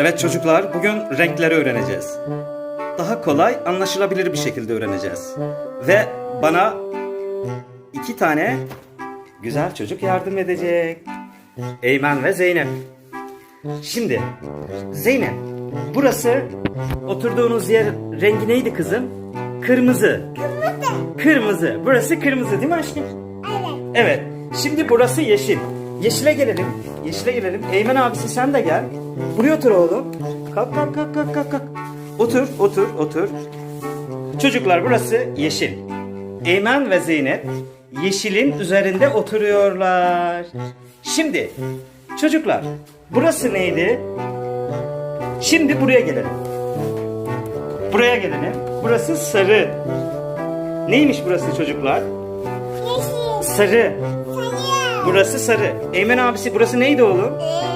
Evet çocuklar, bugün renkleri öğreneceğiz. Daha kolay, anlaşılabilir bir şekilde öğreneceğiz. Ve bana iki tane güzel çocuk yardım edecek. Eymen ve Zeynep. Şimdi Zeynep, burası oturduğunuz yer rengi neydi kızım? Kırmızı. Kırmızı. Kırmızı. Burası kırmızı değil mi aşkım? Evet. Evet. Şimdi burası yeşil. Yeşile gelelim. Yeşile gelelim. Eymen abisi sen de gel. Buraya otur oğlum. Kalk kalk kalk kalk kalk. kalk. Otur otur otur. Çocuklar burası yeşil. Eymen ve Zeynep yeşilin üzerinde oturuyorlar. Şimdi çocuklar burası neydi? Şimdi buraya gelelim. Buraya gelelim. Burası sarı. Neymiş burası çocuklar? Yeşil. Sarı. Sarı. Burası sarı. Eymen abisi burası neydi oğlum? Ee,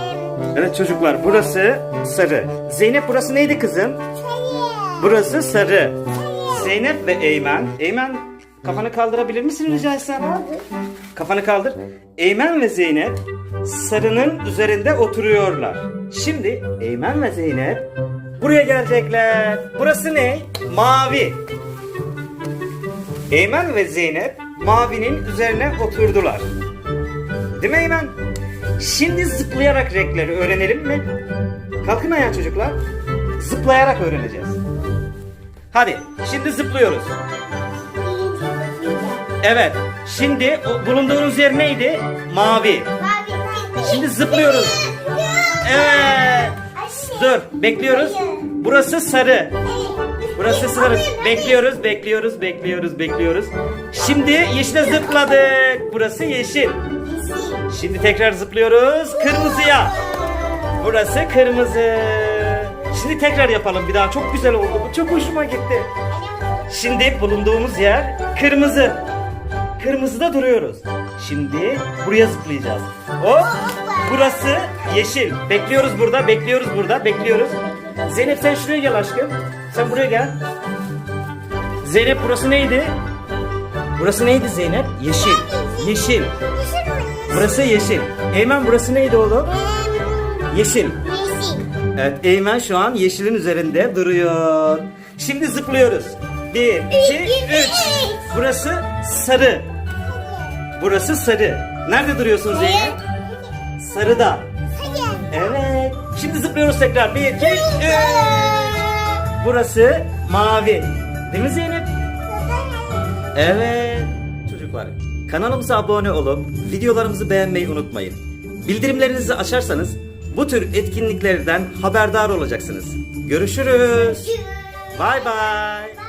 Evet çocuklar burası sarı. Zeynep burası neydi kızım? sarı. Burası sarı. Zeynep ve Eymen. Eymen kafanı kaldırabilir misin rica etsem? Kafanı kaldır. Eymen ve Zeynep sarının üzerinde oturuyorlar. Şimdi Eymen ve Zeynep buraya gelecekler. Burası ne? Mavi. Eymen ve Zeynep mavinin üzerine oturdular. Değil mi Eymen? Şimdi zıplayarak renkleri öğrenelim mi? Kalkın ayağa çocuklar. Zıplayarak öğreneceğiz. Hadi şimdi zıplıyoruz. Evet. Şimdi bulunduğunuz yer neydi? Mavi. Şimdi zıplıyoruz. Evet. Dur bekliyoruz. Burası sarı. Burası sarı. Bekliyoruz, bekliyoruz, bekliyoruz, bekliyoruz. Şimdi yeşile zıpladık. Burası yeşil. Şimdi tekrar zıplıyoruz. Kırmızıya. Burası kırmızı. Şimdi tekrar yapalım bir daha. Çok güzel oldu. Bu çok hoşuma gitti. Şimdi bulunduğumuz yer kırmızı. Kırmızıda duruyoruz. Şimdi buraya zıplayacağız. Hop. Burası yeşil. Bekliyoruz burada, bekliyoruz burada, bekliyoruz. Zeynep sen şuraya gel aşkım. Sen buraya gel. Zeynep burası neydi? Burası neydi Zeynep? Yeşil. Yeşil. Burası yeşil. Eymen burası neydi oğlum? Yeşil. Yeşil. Evet Eymen şu an yeşilin üzerinde duruyor. Şimdi zıplıyoruz. Bir, iki, üç. Burası sarı. Burası sarı. Nerede duruyorsun Zeynep? Sarıda. Sarı. Evet. Şimdi zıplıyoruz tekrar. Bir, iki, üç. Burası mavi. Değil mi Zeynep? Evet. Çocuklar kanalımıza abone olup videolarımızı beğenmeyi unutmayın. Bildirimlerinizi açarsanız bu tür etkinliklerden haberdar olacaksınız. Görüşürüz. Bay bay.